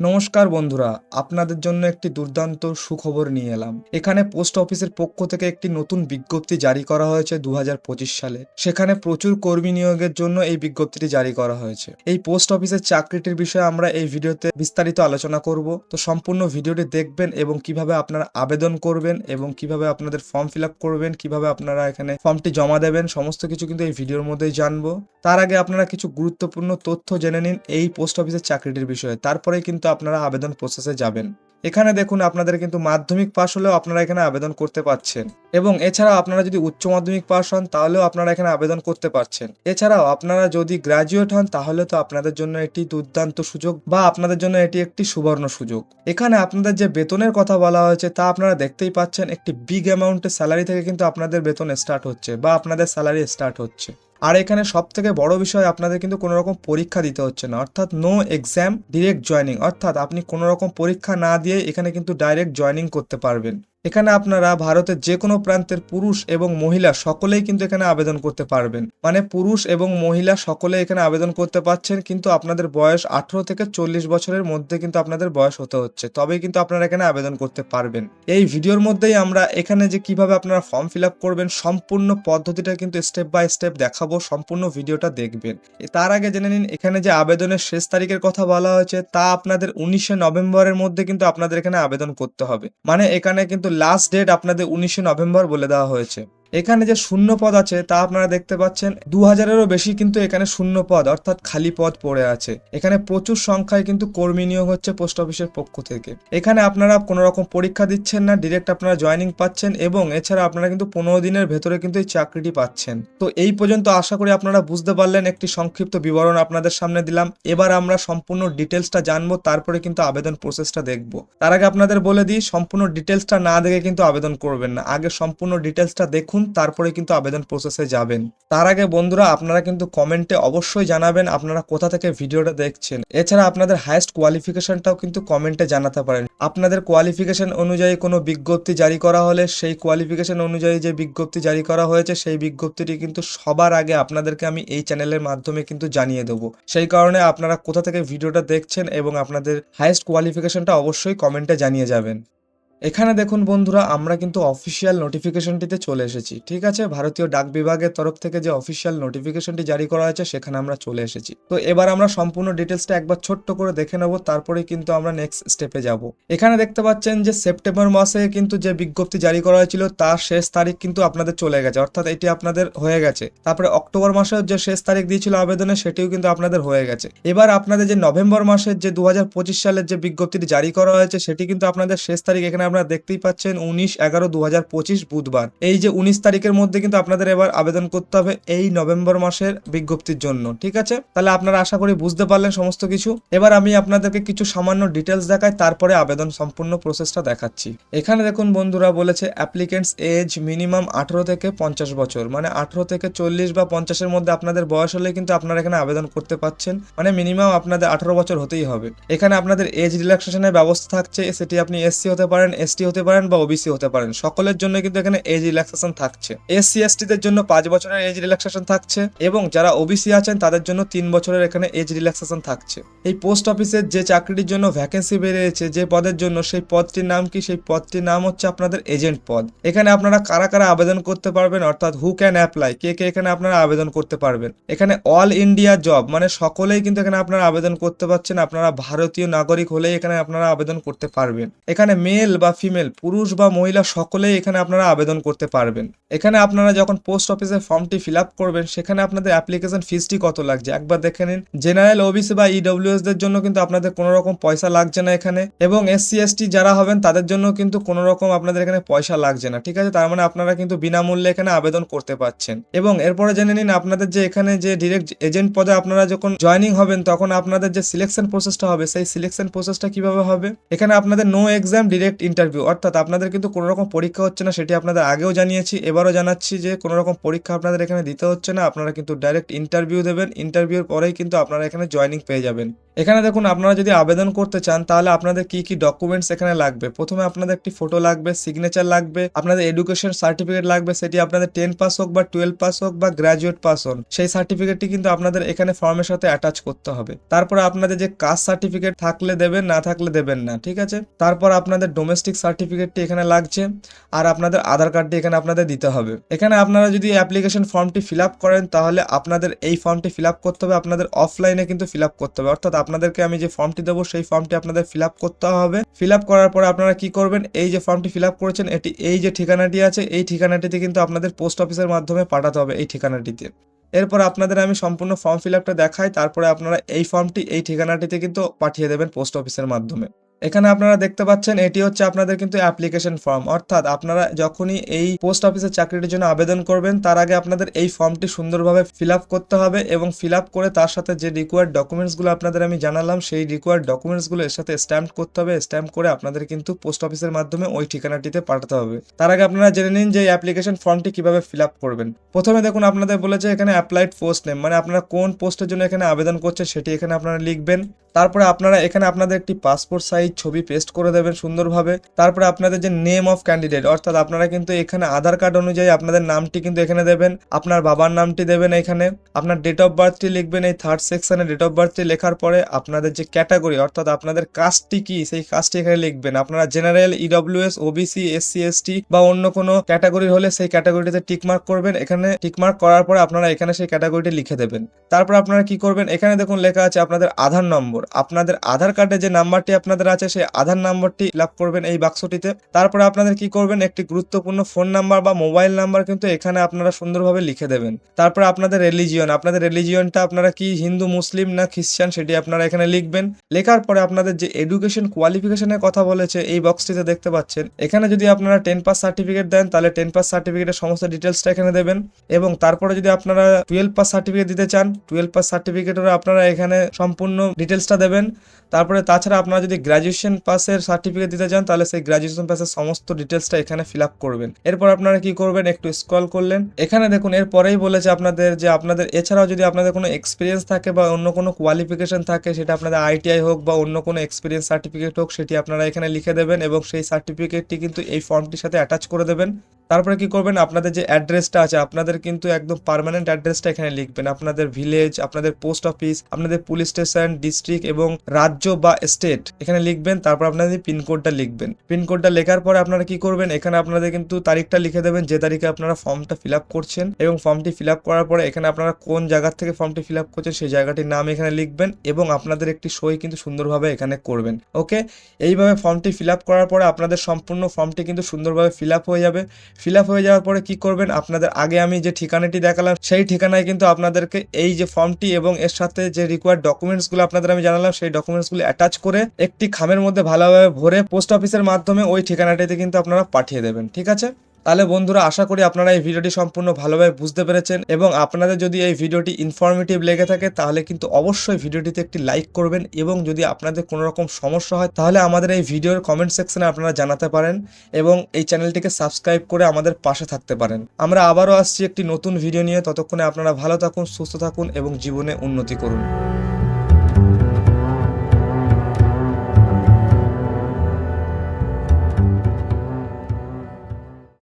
নমস্কার বন্ধুরা, আপনাদের জন্য একটি দুর্দান্ত সুখবর নিয়ে এলাম। এখানে পোস্ট অফিসের পক্ষ থেকে একটি নতুন বিজ্ঞপ্তি জারি করা হয়েছে দু হাজার পঁচিশ সালে। সেখানে প্রচুর কর্মী নিয়োগের জন্য এই বিজ্ঞপ্তিটি জারি করা হয়েছে। এই পোস্ট অফিসের চাকরিটির বিষয়ে আমরা এই ভিডিওতে বিস্তারিত আলোচনা করব। তো সম্পূর্ণ ভিডিওটি দেখবেন এবং কীভাবে আপনারা আবেদন করবেন এবং কীভাবে আপনাদের ফর্ম ফিল আপ করবেন, কীভাবে আপনারা এখানে ফর্মটি জমা দেবেন, সমস্ত কিছু কিন্তু এই ভিডিওর মধ্যেই জানব। তার আগে আপনারা কিছু গুরুত্বপূর্ণ তথ্য জেনে নিন এই পোস্ট অফিসের চাকরিটির বিষয়ে। তারপরেই কিন্তু আপনারা আবেদন প্রসেসে যাবেন। এখানে দেখুন, আপনাদের কিন্তু মাধ্যমিক পাশ হলেও আপনারা এখানে আবেদন করতে পারছেন। এবং এছাড়াও আপনারা যদি উচ্চ মাধ্যমিক পাশ হন, তাহলেও আপনারা এখানে আবেদন করতে পারছেন। এছাড়াও আপনারা যদি গ্রাজুয়েট হন তাহলে তো আপনাদের জন্য এটি দুর্দান্ত সুযোগ বা আপনাদের জন্য এটি একটি সুবর্ণ সুযোগ। এখানে আপনাদের যে বেতনের কথা বলা হয়েছে, তা আপনারা দেখতেই পাচ্ছেন, একটি বিগ অ্যামাউন্টের স্যালারি থেকে কিন্তু আপনাদের বেতন স্টার্ট হচ্ছে বা আপনাদের স্যালারি স্টার্ট হচ্ছে। আর এখানে সব থেকে বড় বিষয় আপনাদের কিন্তু কোনো রকম পরীক্ষা দিতে হচ্ছে না। অর্থাৎ নো এক্সাম ডিরেক্ট জয়নিং অর্থাৎ আপনি কোনো রকম পরীক্ষা না দিয়ে এখানে কিন্তু ডাইরেক্ট জয়নিং করতে পারবেন। এখানে আপনারা ভারতের যে কোনো প্রান্তের পুরুষ এবং মহিলা সকলেই কিন্তু এখানে আবেদন করতে পারবেন। মানে পুরুষ এবং মহিলা সকলে এখানে আবেদন করতে পারছেন, কিন্তু আপনাদের বয়স আঠারো থেকে চল্লিশ বছরের মধ্যে কিন্তু আপনাদের বয়স হতে হচ্ছে। তবেই কিন্তু আপনারা এখানে আবেদন করতে পারবেন। এই ভিডিওর মধ্যেই আমরা এখানে যে কীভাবে আপনারা ফর্ম ফিল আপ করবেন, সম্পূর্ণ পদ্ধতিটা কিন্তু স্টেপ বাই স্টেপ দেখাবো, সম্পূর্ণ ভিডিওটা দেখবেন। তার আগে জেনে নিন, এখানে যে আবেদনের শেষ তারিখের কথা বলা হয়েছে, তা আপনাদের উনিশে নভেম্বরের মধ্যে কিন্তু আপনাদের এখানে আবেদন করতে হবে। মানে এখানে কিন্তু লাস্ট ডেট আপনাদের উনিশে নভেম্বর বলে দেওয়া হয়েছে। এখানে যে শূন্য পদ আছে, তা আপনারা দেখতে পাচ্ছেন। দু হাজারেরও বেশি কিন্তু এখানে শূন্য পদ, অর্থাৎ খালি পদ পড়ে আছে। এখানে প্রচুর সংখ্যায় কিন্তু কর্মী নিয়োগ হচ্ছে পোস্ট অফিসের পক্ষ থেকে। এখানে আপনারা কোনো রকম পরীক্ষা দিচ্ছেন না, ডিরেক্ট আপনারা জয়নিং পাচ্ছেন এবং এছাড়া আপনারা কিন্তু পনেরো দিনের ভেতরে কিন্তু এই চাকরিটি পাচ্ছেন। তো এই পর্যন্ত আশা করি আপনারা বুঝতে পারলেন, একটি সংক্ষিপ্ত বিবরণ আপনাদের সামনে দিলাম। এবার আমরা সম্পূর্ণ ডিটেলসটা জানব, তারপরে কিন্তু আবেদন প্রসেসটা দেখব। তার আগে আপনাদের বলে দিই, সম্পূর্ণ ডিটেলসটা না দেখে কিন্তু আবেদন করবেন না। আগে সম্পূর্ণ ডিটেলসটা দেখুন তারপরে কিন্তু আবেদন প্রসেসে যাবেন। তার আগে বন্ধুরা, আপনারা কিন্তু কমেন্টে অবশ্যই জানাবেন আপনারা কোথা থেকে ভিডিওটা দেখছেন। এছাড়া আপনাদের হাইয়েস্ট কোয়ালিফিকেশনটাও কিন্তু কমেন্টে জানাতে পারেন। আপনাদের কোয়ালিফিকেশন অনুযায়ী কোনো বিজ্ঞপ্তি জারি করা হলে, সেই কোয়ালিফিকেশন অনুযায়ী যে বিজ্ঞপ্তি জারি করা হয়েছে, সেই বিজ্ঞপ্তিটি কিন্তু সবার আগে আপনাদেরকে আমি এই চ্যানেলের মাধ্যমে কিন্তু জানিয়ে দেবো। সেই কারণে আপনারা কোথা থেকে ভিডিওটা দেখছেন এবং আপনাদের হাইয়েস্ট কোয়ালিফিকেশনটা অবশ্যই কমেন্টে জানিয়ে যাবেন। এখানে দেখুন বন্ধুরা, আমরা কিন্তু অফিসিয়াল নোটিফিকেশনটিতে চলে এসেছি, ঠিক আছে? ভারতীয় ডাক বিভাগের তরফ থেকে যে অফিসিয়াল নোটিফিকেশনটি জারি করা হয়েছে, সেখানে আমরা চলে এসেছি। তো এবার আমরা সম্পূর্ণ ডিটেলসটা একবার ছোট্ট করে দেখে নেব তারপরে কিন্তু আমরা নেক্সট স্টেপে যাব। এখানে দেখতে পাচ্ছেন যে সেপ্টেম্বর মাসে কিন্তু যে বিজ্ঞপ্তি জারি করা হয়েছিল, তার শেষ তারিখ কিন্তু আপনাদের চলে গেছে, অর্থাৎ এটি আপনাদের হয়ে গেছে। তারপরে অক্টোবর মাসের যে শেষ তারিখ দিয়েছিল আবেদনে, সেটিও কিন্তু আপনাদের হয়ে গেছে। এবার আপনাদের যে নভেম্বর মাসের যে দু হাজার পঁচিশ সালের যে বিজ্ঞপ্তিটি জারি করা হয়েছে, সেটি কিন্তু আপনাদের শেষ তারিখ এখানে আপনারা দেখতেই পাচ্ছেন উনিশ এগারো দু বুধবার। এই যে উনিশ তারিখের মধ্যে কিন্তু আপনাদের এবার আবেদন করতে হবে এই নভেম্বর মাসের বিজ্ঞপ্তির জন্য, ঠিক আছে? তাহলে আপনারা আশা করি বুঝতে পারলেন সমস্ত কিছু। এবার আমি আপনাদেরকে কিছু সামান্য ডিটেলস দেখাই, তারপরে আবেদন সম্পূর্ণ প্রসেসটা দেখাচ্ছি। এখানে দেখুন বন্ধুরা বলেছে অ্যাপ্লিকেন্টস এজ মিনিমাম আঠারো থেকে পঞ্চাশ বছর মানে আঠারো থেকে চল্লিশ বা পঞ্চাশের মধ্যে আপনাদের বয়স হলে কিন্তু আপনারা এখানে আবেদন করতে পাচ্ছেন মানে মিনিমাম আপনাদের আঠারো বছর হতেই হবে। এখানে আপনাদের এজ রিল্যাক্সেশনের ব্যবস্থা থাকছে, সেটি আপনি এসসি হতে পারেন এসটি হতে পারেন বা ওবিসি হতে পারেন, সকলের জন্য কিন্তু এখানে এজ রিল্যাক্সেশন থাকছে। এসসি এসটিদের জন্য পাঁচ বছরের এজ রিল্যাক্সেশন থাকছে এবং যারা ওবিসি আছেন তাদের জন্য তিন বছরের এখানে এজ রিল্যাক্সেশন থাকছে। এই পোস্ট অফিসের যে চাকরির জন্য ভ্যাকেন্সি বেরিয়েছে যে পদের জন্য, সেই পদটির নাম কি? সেই পদটির নাম হচ্ছে আপনাদের এজেন্ট পদ। এখানে আপনারা কারা কারা আবেদন করতে পারবেন? অর্থাৎ হু ক্যান অ্যাপ্লাই কে কে এখানে আপনারা আবেদন করতে পারবেন? এখানে অল ইন্ডিয়া জব মানে সকলেই কিন্তু এখানে আপনারা আবেদন করতে পারছেন। আপনারা ভারতীয় নাগরিক হলেই এখানে আপনারা আবেদন করতে পারবেন। এখানে মেল বা ফিমেল পুরুষ বা মহিলা সকলেই এখানে আপনারা আবেদন করতে পারবেন। এখানে আপনারা যখন পোস্ট অফিসে ফর্মটি ফিল আপ করবেন, সেখানে আপনাদের অ্যাপ্লিকেশন ফিসটি কত লাগছে? একবার দেখে নিন। জেনারেল ওবিসি বা ইডব্লিউএস দের জন্য কিন্তু আপনাদের কোনো রকম পয়সা লাগছে না এখানে এবং এসসি এসটি যারা হবেন, তাদের জন্য কিন্তু কোনো রকম আপনাদের এখানে পয়সা লাগছে না। ঠিক আছে? তার মানে আপনারা কিন্তু বিনামূল্যে এখানে আবেদন করতে পারছেন। এবং এরপরে জেনে নিন আপনাদের যে এখানে যে ডিরেক্ট এজেন্ট পদে আপনারা যখন জয়নিং হবেন, তখন আপনাদের যে সিলেকশন প্রসেসটা হবে, সেই সিলেকশন প্রসেসটা কীভাবে হবে? এখানে আপনাদের নো এক্সাম ডিরেক্ট ইন্টারভিউ অর্থাৎ আপনাদের কিন্তু কোনো রকম পরীক্ষা হচ্ছে না, সেটি আপনাদের আগেও জানিয়েছি, এবারও জানাচ্ছি যে কোনো রকম পরীক্ষা আপনাদের এখানে দিতে হচ্ছে না, আপনারা কিন্তু ডাইরেক্ট ইন্টারভিউ দেবেন ইন্টারভিউর পরেই কিন্তু আপনারা এখানে জয়নিং পেয়ে যাবেন। এখানে দেখুন, আপনারা যদি আবেদন করতে চান, তাহলে আপনাদের কি কি ডকুমেন্টস এখানে লাগবে? প্রথমে আপনাদের একটি ফটো লাগবে সিগনেচার লাগবে, আপনাদের এডুকেশন সার্টিফিকেট লাগবে, সেটি আপনাদের টেন পাস হোক বা টুয়েলভ পাস হোক বা গ্রাজুয়েট পাস হন সেই সার্টিফিকেটটি কিন্তু আপনাদের এখানে ফর্মের সাথে অ্যাটাচ করতে হবে। তারপরে আপনাদের যে কাস্ট সার্টিফিকেট থাকলে দেবেন, না থাকলে দেবেন না, ঠিক আছে? তারপর আপনাদের ডোমেস্টিক সার্টিফিকেটটি এখানে লাগছে, আর আপনাদের আধার কার্ডটি এখানে আপনাদের দিতে হবে। এখানে আপনারা যদি অ্যাপ্লিকেশন ফর্মটি ফিল করেন, তাহলে আপনাদের এই ফর্মটি ফিল করতে হবে, আপনাদের অফলাইনে কিন্তু ফিল করতে হবে, অর্থাৎ আপনাদেরকে আমি যে ফর্মটি দেবো, সেই ফর্মটি আপনাদের ফিল করতে হবে। ফিল করার পরে আপনারা কি করবেন? এই যে ফর্মটি ফিল করেছেন, এটি, এই যে ঠিকানাটি আছে, এই ঠিকানাটিতে কিন্তু আপনাদের পোস্ট অফিসের মাধ্যমে পাঠাতে হবে এই ঠিকানাটিতে। এরপর আপনাদের আমি সম্পূর্ণ ফর্ম ফিল দেখাই, তারপরে আপনারা এই ফর্মটি এই ঠিকানাটিতে কিন্তু পাঠিয়ে দেবেন পোস্ট অফিসের মাধ্যমে। এখানে আপনারা দেখতে পাচ্ছেন, এটি হচ্ছে আপনাদের কিন্তু অ্যাপ্লিকেশন ফর্ম অর্থাৎ আপনারা যখনই এই পোস্ট অফিসের চাকরিটির জন্য আবেদন করবেন, তার আগে আপনাদের এই ফর্মটি সুন্দরভাবে ফিল করতে হবে এবং ফিল করে তার সাথে যে রিকোয়ার্ড ডকুমেন্টসগুলো আপনাদের আমি জানালাম, সেই রিকোয়ার্ড ডকুমেন্টসগুলো এর সাথে স্ট্যাম্প করতে হবে। স্ট্যাম্প করে আপনাদের কিন্তু পোস্ট অফিসের মাধ্যমে ওই ঠিকানাটিতে পাঠাতে হবে। তার আগে আপনারা জেনে নিন যে এই অ্যাপ্লিকেশন ফর্মটি কীভাবে ফিল করবেন। প্রথমে দেখুন, আপনাদের বলেছে এখানে অ্যাপ্লাইড পোস্ট নেম মানে আপনারা কোন পোস্টের জন্য এখানে আবেদন করছে সেটি এখানে আপনারা লিখবেন। তারপরে আপনারা এখানে আপনাদের একটি পাসপোর্ট সাইজ ছবি পেস্ট করে দেবেন সুন্দরভাবে। তারপরে আপনাদের যে নেম অফ ক্যান্ডিডেট অর্থাৎ আপনারা কিন্তু এখানে আধার কার্ড অনুযায়ী আপনাদের নামটি কিন্তু এখানে দেবেন, আপনার বাবার নামটি দেবেন এখানে, আপনার ডেট অফ বার্থটি লিখবেন এই থার্ড সেকশনে ডেট অফ বার্থটি লেখার পরে আপনাদের যে ক্যাটাগরি অর্থাৎ আপনাদের কাস্টটি কি, সেই কাস্টটি এখানে লিখবেন। আপনারা general EWS OBC SC ST বা অন্য কোনো ক্যাটাগরি হলে সেই ক্যাটাগরিটিতে টিকমার্ক করবেন। এখানে টিকমার্ক করার পরে আপনারা এখানে সেই ক্যাটাগরিটি লিখে দেবেন। তারপর আপনারা কি করবেন? এখানে দেখুন লেখা আছে আপনাদের আধার নম্বর। আপনাদের আধার কার্ডে যে নাম্বারটি আপনাদের আছে, সেই আধার নাম্বারটি ফিল করবেন এই বাক্সটিতে। তারপরে আপনাদের কি করবেন, একটি গুরুত্বপূর্ণ ফোন নাম্বার বা মোবাইল নাম্বার কিন্তু এখানে আপনারা সুন্দরভাবে লিখে দেবেন। তারপরে আপনাদের রিলিজিয়ন আপনাদের রিলিজিয়নটা আপনারা কি হিন্দু, মুসলিম না খ্রিস্টান সেটি আপনারা এখানে লিখবেন। লেখার পরে আপনাদের যে এডুকেশন কোয়ালিফিকেশনের কথা বলেছে, এই বক্সটিতে দেখতে পাচ্ছেন। এখানে যদি আপনারা টেন পাস সার্টিফিকেট দেন, তাহলে টেন পাস সার্টিফিকেটের সমস্ত ডিটেলসটা এখানে দেবেন। এবং তারপরে যদি আপনারা টুয়েলভ পাস সার্টিফিকেট দিতে চান টুয়েলভ পাস সার্টিফিকেটেরও আপনারা এখানে সম্পূর্ণ ডিটেলসটা দেবেন। তারপরে তাছাড়া আপনারা যদি গ্র্যাজুয়েশন পাসের সার্টিফিকেট দিতে চান, তাহলে সেই গ্র্যাজুয়েশন পাসের সমস্ত ডিটেলসটা এখানে ফিল আপ করবেন। এরপর আপনারা কি করবেন? একটু স্ক্রল করলেন। এখানে দেখুন, এরপরেই বলেছে আপনাদের যে আপনাদের, এছাড়াও যদি আপনাদের কোনো এক্সপিরিয়েন্স থাকে বা অন্য কোনো কোয়ালিফিকেশন থাকে, সেটা আপনাদের আইটিআই হোক বা অন্য কোনো এক্সপিরিয়েন্স সার্টিফিকেট হোক, সেটি আপনারা এখানে লিখে দেবেন এবং সেই সার্টিফিকেটটি কিন্তু এই ফর্মটির সাথে অ্যাটাচ করে দেবেন। তারপরে কি করবেন? আপনাদের যে অ্যাড্রেসটা আছে, আপনাদের কিন্তু একদম পার্মানেন্ট অ্যাড্রেসটা এখানে লিখবেন। আপনাদের ভিলেজ আপনাদের পোস্ট অফিস আপনাদের পুলিশ স্টেশন ডিস্ট্রিক্ট এবং রাজ্য বা স্টেট এখানে লিখবেন। তারপর আপনাদের পিনকোডটা লিখবেন। পিনকোডটা লেখার পরে আপনারা কি করবেন? এখানে আপনাদের কিন্তু তারিখটা লিখে দেবেন, যে তারিখে আপনারা ফর্মটা ফিল আপ করছেন এবং ফর্মটি ফিল আপ করার পরে এখানে আপনারা কোন জায়গার থেকে ফর্মটি ফিল আপ করছেন সেই জায়গাটির নাম এখানে লিখবেন এবং আপনাদের একটি সই কিন্তু সুন্দরভাবে এখানে করবেন। ওকে এইভাবে ফর্মটি ফিল আপ করার পরে আপনাদের সম্পূর্ণ ফর্মটি কিন্তু সুন্দরভাবে ফিল আপ হয়ে যাবে। ফিল আপ হয়ে যাওয়ার পরে কি করবেন? আপনাদের আগে আমি যে ঠিকানাটি দেখালাম, সেই ঠিকানায় কিন্তু আপনাদেরকে এই যে ফর্মটি এবং এর সাথে যে রিকোয়ার্ড ডকুমেন্টসগুলো আপনাদের আমি জানালাম, সেই ডকুমেন্টসগুলো অ্যাটাচ করে একটি খামের মধ্যে ভালোভাবে ভরে পোস্ট অফিসের মাধ্যমে ওই ঠিকানাটিতে কিন্তু আপনারা পাঠিয়ে দেবেন, ঠিক আছে? তাহলে বন্ধুরা, আশা করি আপনারা এই ভিডিওটি সম্পূর্ণ ভালোভাবে বুঝতে পেরেছেন এবং আপনাদের যদি এই ভিডিওটি ইনফরমেটিভ লেগে থাকে, তাহলে কিন্তু অবশ্যই ভিডিওটিতে একটি লাইক করবেন এবং যদি আপনাদের কোনো রকম সমস্যা হয়, তাহলে আমাদের এই ভিডিওর কমেন্ট সেকশনে আপনারা জানাতে পারেন এবং এই চ্যানেলটিকে সাবস্ক্রাইব করে আমাদের পাশে থাকতে পারেন। আমরা আবারও আসছি একটি নতুন ভিডিও নিয়ে। ততক্ষণে আপনারা ভালো থাকুন, সুস্থ থাকুন এবং জীবনে উন্নতি করুন।